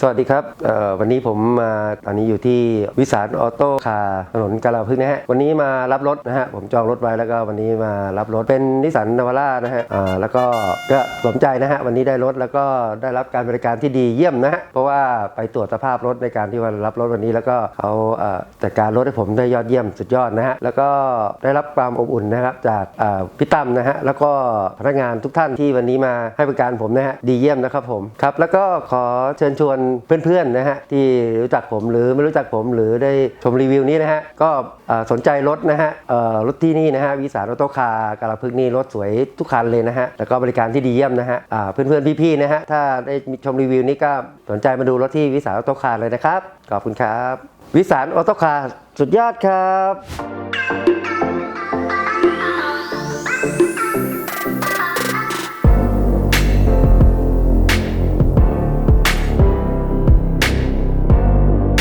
สวัสดีครับวันนี้ผมมาตอนนี้อยู่ที่วิสารออโต้คาร์ถนนกาลาพึกษ์นะฮะวันนี้มารับรถนะฮะผมจองรถไว้แล้วก็วันนี้มารับรถเป็นนิสสันนาวาร่านะฮะแล้วก็ก็สนใจนะฮะวันนี้ได้รถแล้วก็ได้รับการบริการที่ดีเยี่ยมนะฮะเพราะว่าไปตรวจสภาพรถในการที่ว่ารับรถวันนี้ แล้วก็เขาจัดการรถให้ผมได้ยอดเยี่ยมสุดยอดนะฮะแล้วก็ได้รับความอบอุ่นนะครับจากพี่ตั้มนะฮะแล้วก็พนักงานทุกท่านที่วันนี้มาให้บริการผมนะฮะดีเยี่ยมนะครับผมครับแล้วก็ขอเชิญชวนเพื่อนๆนะฮะที่รู้จักผมหรือไม่รู้จักผมหรือได้ชมรีวิวนี้นะฮะก็สนใจรถนะฮะรถที่นี่นะฮะวิสารอโตคากาลาพึกนี่รถสวยทุกคันเลยนะฮะแล้วก็บริการที่ดีเยี่ยมนะฮะเพื่อนๆพี่ๆนะฮะถ้าได้ชมรีวิวนี้ก็สนใจมาดูรถที่วิสารอโตคาเลยนะครับขอบคุณครับ วิสารออโตคาสุดยอดครับ